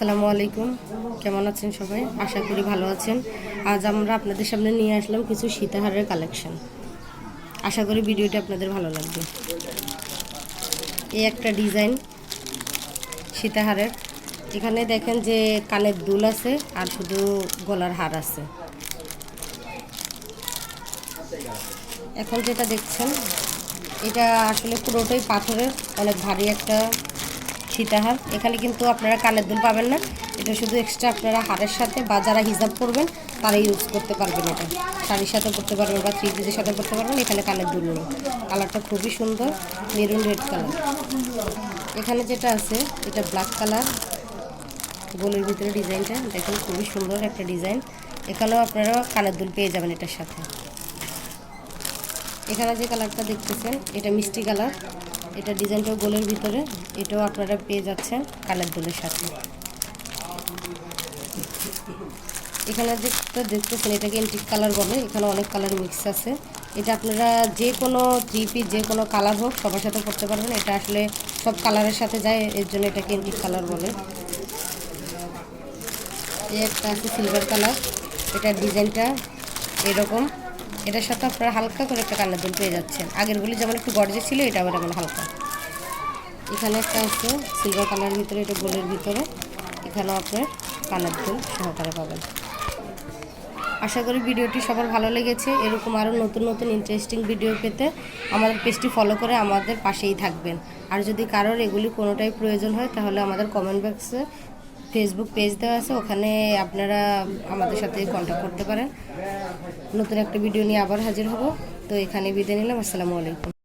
আসসালামু আলাইকুম। কেমন আছেন সবাই? আশা করি ভালো আছেন। আজ আমরা আপনাদের সামনে নিয়ে আসলাম কিছু সীতাহারের কালেকশন। আশা করি ভিডিওটা আপনাদের ভালো লাগবে। এই একটা ডিজাইন সীতাহারের। এখানে দেখেন যে কানের দুল আছে আর শুধু গলার হার আছে। এখন যেটা দেখছেন, এটা আসলে পুরোটাই পাথরের, অনেক ভারী একটা সীতাহার এখানে কিন্তু আপনারা কানের দুল পাবেন না। এটা শুধু এক্সট্রা আপনারা হারের সাথে বা যারা হিসাব করবেন তারা ইউজ করতে পারবেন এটা। শাড়ির সাথে করতে পারবেন বা থ্রি পিসের সাথে করতে পারবেন, এখানে কানের দুল নেই। কালারটা খুবই সুন্দর মেরুন রেড কালার এখানে যেটা আছে, এটা ব্ল্যাক কালার গোলের ভিতরে ডিজাইনটা, দেখেন খুবই সুন্দর একটা ডিজাইন। এখানেও আপনারা কানের দুল পেয়ে যাবেন এটার সাথে। এখানে যে কালারটা দেখতেছেন, এটা মিষ্টি কালার এটা ডিজাইনটাও গোলের ভিতরে, এটাও আপনারা পেয়ে যাচ্ছেন কালার দুলের সাথে। এখানে যেটা দেখতেছেন, এটাকে এন্টিক কালার বলে, এখানে অনেক কালার মিক্স আছে। এটা আপনারা যে কোনো থ্রি পিস, যে কোনো কালার হোক, সবার সাথে করতে পারবেন। এটা আসলে সব কালারের সাথে যায়, এর জন্য এটাকে এন্টিক কালার বলে। একটা আছে সিলভার কালার। এটার ডিজাইনটা এরকম। এটার সাথে আপনারা হালকা করে একটা কানের দুল পেয়ে যাচ্ছেন। আগেরগুলি যেমন একটু গর্জে ছিল, এটা আবার এমন হালকা। এখানে একটা আছে সিলভার কালারের ভিতরে, এটা গোলের ভিতরে। এখানেও আপনার কানের দুল সহকারে পাবেন। আশা করি ভিডিওটি সবার ভালো লেগেছে। এরকম আরও নতুন নতুন ইন্টারেস্টিং ভিডিও পেতে আমাদের পেজটি ফলো করে আমাদের পাশেই থাকবেন। আর যদি কারোর এগুলি কোনোটাই প্রয়োজন হয়, তাহলে আমাদের কমেন্ট বক্সে ফেসবুক পেজ দেওয়া আছে, ওখানে আপনারা আমাদের সাথে কন্ট্যাক্ট করতে পারেন। নতুন একটা ভিডিও নিয়ে আবার হাজির হব। তো এখানে বিদায় নিলাম, আসসালামু আলাইকুম।